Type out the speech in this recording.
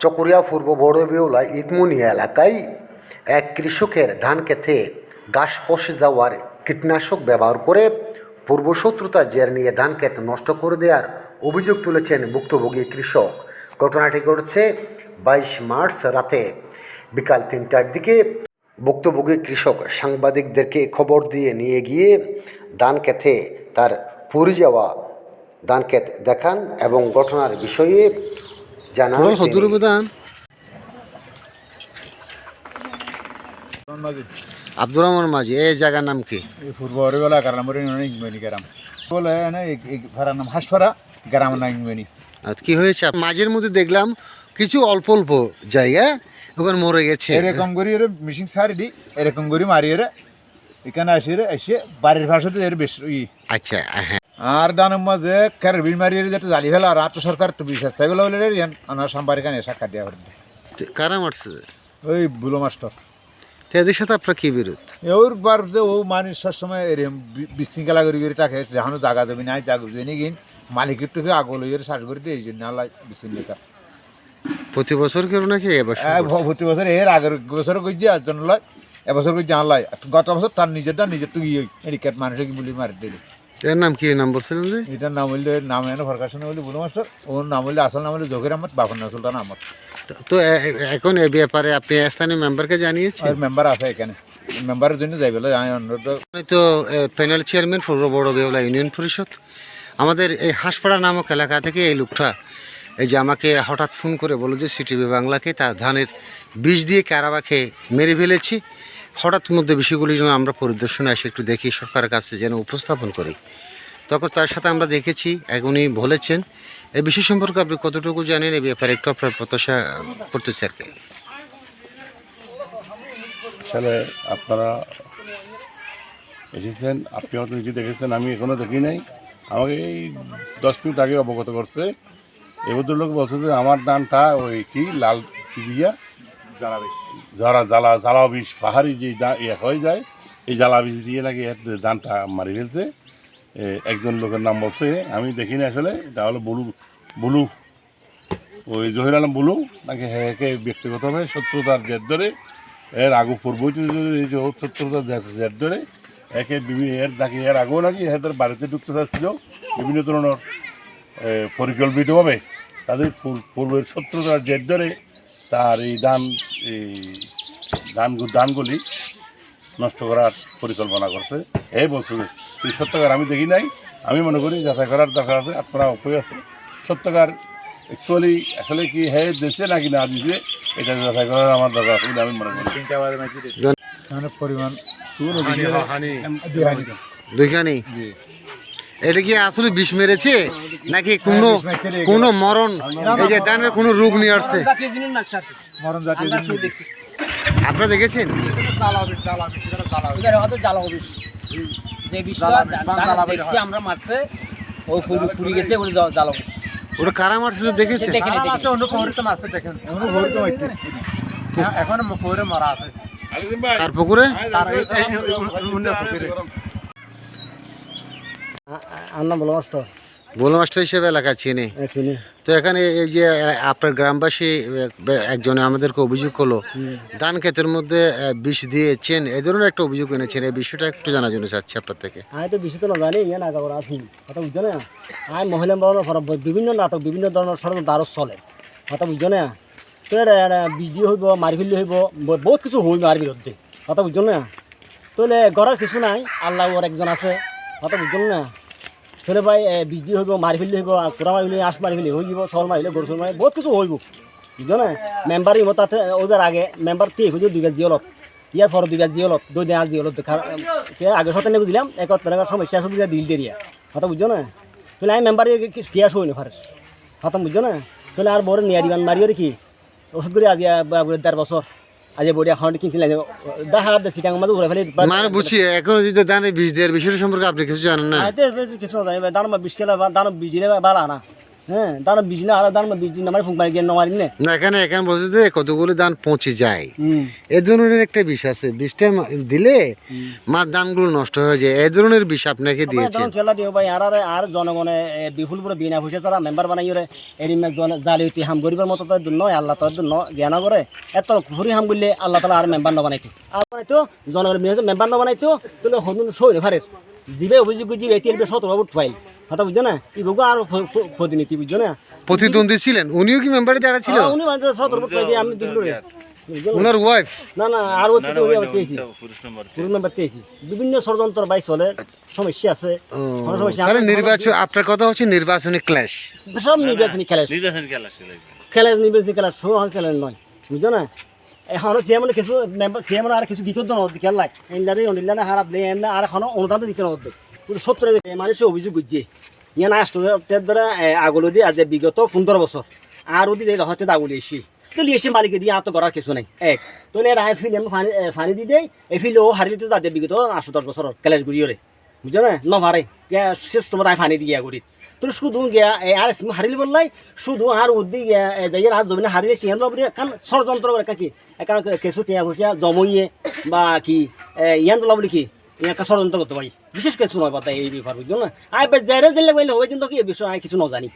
চকরিয়া পূর্ব বড়বেউলা ইটমুনিয়া এলাকায় এক কৃষকের ধান খেতে ঘাস পশে যাওয়ার কীটনাশক ব্যবহার করে পূর্বশত্রুতা জের নিয়ে ধান ক্ষেত নষ্ট করে দেওয়ার অভিযোগ তুলেছেন ভুক্তভোগী কৃষক। ঘটনাটি ঘটছে বাইশ মার্চ রাতে বিকাল তিনটার দিকে। ভুক্তভোগী কৃষক সাংবাদিকদেরকে খবর দিয়ে নিয়ে গিয়ে ধান খেতে তার পুড়ে যাওয়া ধান ক্ষেত দেখান এবং ঘটনার বিষয়ে আব্দুর রহমান মাঝি এই জায়গার নাম কি? পূর্ব হরিবেলা কারণ ইংবেনি গ্রাম। বলে ভাড়ার নাম হাঁসপাড়া গ্রাম ইংবেনি। আর কি হয়েছে? মাঝের মধ্যে দেখলাম কিছু অল্প অল্প জায়গা ওখানে মরে গেছে। এরকম করি এর মিশিং সারি দি এরকম করি মারি এর এখানে আসি রে এসে বাড়ির ভাষাতে এর বেশ আচ্ছা হ্যাঁ। আর ডানের মাঝে কারের বিল মারি এর যেটা জালি ফেলা আর তো সরকার তো বিশেষ সেগুলো হলে রে আনার সাম্বার এখানে সাক্ষাৎ দেওয়া করে তো কারা মারছে? ওই বুলো মাস্টার। এদের সাথে আপনার কি বিরোধ? ওর বার যে ও মানুষ সবসময় এরম বিশৃঙ্খলা করি করে তাকে যেখানে জায়গা দেবে নাই জায়গা জেনে গিন মালিকের টুকে আগল হয়ে শ্বাস করে দিয়ে এই জন্য আল্লাহ বিশৃঙ্খলা। প্রতি বছর কেউ নাকি এবছর ভ- প্রতি বছর এর আগের বছর কইছে আর জন লয় এবছর কইছে আনলাই গত বছর তার নিজেরটা নিজের টুকি এরিকাত মানুষের কি বলি মারি দিলি। এর নাম কি নাম বলছিলেন যে? এটার নাম হইলে নাম এনে ফরকাশন হইলে বুলো মাস্টার। ওর নাম হইলে আসল নাম হইলে জহির আহমদ বাপন না সুলতান আহমদ। তো- এখন এ ব্যাপারে আপনি স্থানীয় মেম্বারকে জানিয়েছেন? আর মেম্বার আছে এখানে। মেম্বারের জন্য যাই বলে তো প্যানেল চেয়ারম্যান পূর্ব বড় বেউলা ইউনিয়ন পরিষদ আমাদের এই হাঁসপাড়া নামক এলাকা থেকে এই লোকটা এই যে আমাকে হঠাৎ ফোন করে বলল যে সিটিভি বাংলাকে তার ধানের বীজ দিয়ে ক্যারাবাকে মেরে ফেলেছি। হঠাৎ মধ্যে বিষয়গুলি যেন আমরা পরিদর্শনে এসে একটু দেখি সরকারের কাছে যেন উপস্থাপন করি। তখন তার সাথে আমরা দেখেছি উনি বলেছেন এই বিষয় সম্পর্কে আপনি কতটুকু জানেন এই ব্যাপারে একটু আপনার প্রত্যাশা করতেছে আর কি আসলে আপনারা এসেছেন, আপনি হয়তো নিজে দেখেছেন, আমি এখনও দেখি নাই। আমাকে এই দশ মিনিট আগে অবগত করছে। এই ভদ্রলোক বলছে যে, আমার ধানটা ওই কি? লাল দিয়া? জ্বালা জ্বালা জ্বালা বিষ পাহাড়ি যে হয়ে যায়, এই জ্বালা বিষ দিয়ে নাকি ধানটা মারি ফেলছে। একজন লোকের নাম বলছে, আমি দেখিনি আসলে, এটা হলো বুলু বুলু। ওই জহির আলম বুলু, নাকি হেকে ব্যক্তিগতভাবে শত্রুতার জের ধরে, এর আগু পূর্বই এই শত্রুতার জের- ধরে, একে বিভিন্ন এর নাকি এর আগেও নাকি এদের বাড়িতে ঢুকতে চাচ্ছিল বিভিন্ন ধরনের পরিকল্পিতভাবে। তাদের পূর্বের শত্রুতার জের ধরে তার এই ধান এই ধান ধানগুলি নষ্ট করার পরিকল্পনা করছে। এই বলছে এই সত্যকার আমি দেখি নাই। আমি মনে করি যাচাই করার দরকার আছে আপনারা উপায় আছে। সত্যকার অ্যাকচুয়ালি আসলে কি হ্যাঁ দেশে নাকি না দিছে এটা যাচাই করার আমার দরকার আছে আমি মনে করি। পরিমাণ দুইখানি জি। এটা কি আসলে বিষ মেরেছে নাকি কোনো কোনো মরণ এই যে ধানের কোনো রোগ নিয়ে আসছে আপনারা দেখেছেন এবার হয়তো জ্বালা হবে যে বিষটা দেখছি আমরা মারছে ও ফুরি ফুরি গেছে ওগুলো ওটা কারা মারছে যে দেখেছেন দেখে নি দেখে এখনও ভোর কমাইছে কার পুকুরে মাস্টার। হিসেবে এলাকা চিনি। শুনি তো এখানে এই যে আপনার গ্রামবাসী একজনে আমাদেরকে অভিযোগ করল ধান ক্ষেতের মধ্যে বিষ দিয়েছেন। এই ধরনের একটা অভিযোগ এনেছেন। এই বিষয়টা একটু জানার জন্য চাচ্ছি আপনার থেকে। আমি তো বেশি তো না জানি ইয়ে না কাপড় আছি। কথা বুঝছ না? আমি মহিলা বাবার বিভিন্ন নাটক বিভিন্ন ধরনের ষড়যন্ত্র আরও চলে কথা বুঝছ না? তো বিষ দিয়ে হইব মারি ফেললে হইব বহুত কিছু হইব আর বিরুদ্ধে। কথা বুঝছ না? তাহলে গড়ার কিছু নাই আল্লাহ ওর একজন আছে। কথা বুঝছ না। তাহলে ভাই এ, হইব মারি ফেললে হইব কোরা মারি ফেলে আঁশ মারি ফেলে হইব চল মারিলে গরু চল মারি বহুত কিছু হইব বুঝছ না মেম্বার ইমো তাতে ওইবার আগে মেম্বার তে হইব দুই গাছ অলপ। ইয়ার পর দুই গাছ অলপ দুই দিন আজ দিয়ে অলপ আগে সতেন বুঝলাম এক সমস্যা সুবিধা দিল দেরিয়া কথা বুঝছ না তাহলে আমি মেম্বার কিয়া শুই না ফারে কথা বুঝছ না তাহলে আর বড় নিয়ারি মান মারিও কি ওষুধ করে আজ দেড় বছর আজ বড়িয়া এখন কিনছিলাম দেখা সিটাং মাঝে ঘুরে ফেলে মানে বুঝছি এখন যদি দানে বিষ দেওয়ার বিষয়টা সম্পর্কে আপনি কিছু জানেন না? আইতে কিছু জানি দানো বিষ খেলে দানো বিষ দিলে ভালো না। হ্যাঁ দাঁড়া বিজ না আর দাঁড়া বিজ না মানে গিয়ে নমারি নে। না এখানে এখানে বলছে যে কতগুলো ধান পৌঁছে যায়। এ ধরনের একটা বিষ আছে বিষটা দিলে মার ধানগুলো নষ্ট হয়ে যায়। এই ধরনের বিষ আপনাকে তখন খেলা দিও ভাই আর আর জনগণে বিপুল পুরো বিনা পয়সা তারা মেম্বার বানাই রে জালি উঠি হাম করিবার মতো তার নয় আল্লাহ তার জ্ঞান করে এত ঘুরি হাম করলে আল্লাহ তালা আর মেম্বার ন বানাইতো। আর বানাইতো জনগণের মেম্বার ন বানাইতো তাহলে হনুন দিবে অভিযোগ জিবে এটি সতেরো ফুট ফাইল কথা বুঝছ না? ই বুকু আর নীতি বুঝছ না? প্রতিদ্বন্দ্বী ছিলেন? উনিও কি মেম্বারে যারা ছিল? উনি মানে সতেরো পাইছি আমি দুটো না? ওনার ওয়াইফ না না আর ওই পিছনে আবার পেয়েছি পুরুষ নাম্বার পেয়েছি বিভিন্ন ষড়যন্ত্র বাই চলে সমস্যা আছে। সমস্যা নির্বাচন আপনার কথা হচ্ছে নির্বাচনী ক্লাশ সব নির্বাচনী খেলা নির্বাচনী খেলা শুরু হয় খেলা নয় বুঝছ না? এখনও সিএমনে কিছু মেম্বার সিএমনে আর কিছু দিত না খেলা এনলারে অনিলানে হারাপ দিয়ে এনলা আর এখনও অনুদান দিতে না কিন্তু সত্তরের মানুষের অভিযোগ করছে। ইয়ে না আসতে ধরে আগলো দিয়ে আজ বিগত পনেরো বছর। আর ওদি হচ্ছে দাগুলি এসি। তো এসে মালিকে দিয়ে আর তো করার কিছু নাই। এক, তো এর আয় ফিল আমি ফানি ফানি দি দেয়। এই ফিল ও হারিয়ে দিতে তাদের বিগত আটশো দশ বছর ক্যালেজ রে বুঝছ না? নভারে শেষ সময় আমি ফানি দিয়ে শুধু গিয়া আর হারিলি বললাই, শুধু আর উদ্দি গিয়া যাই আর জমিনে হারিয়ে সিংহ লবরি কারণ ষড়যন্ত্র করে কাকি। কারণ কেঁচু টিয়া ভুষিয়া জমইয়ে, বা কি ইয়ান তোলা বলি কি ইয়াকে ষড়যন্ত্র করতে পারি। বিশেষ কিছু নয় পাতা এই ব্যাপার জন্য না? আই যাই দিলে বললে হবে কিন্তু কি এই বিষয়ে আমি কিছু ন জানি।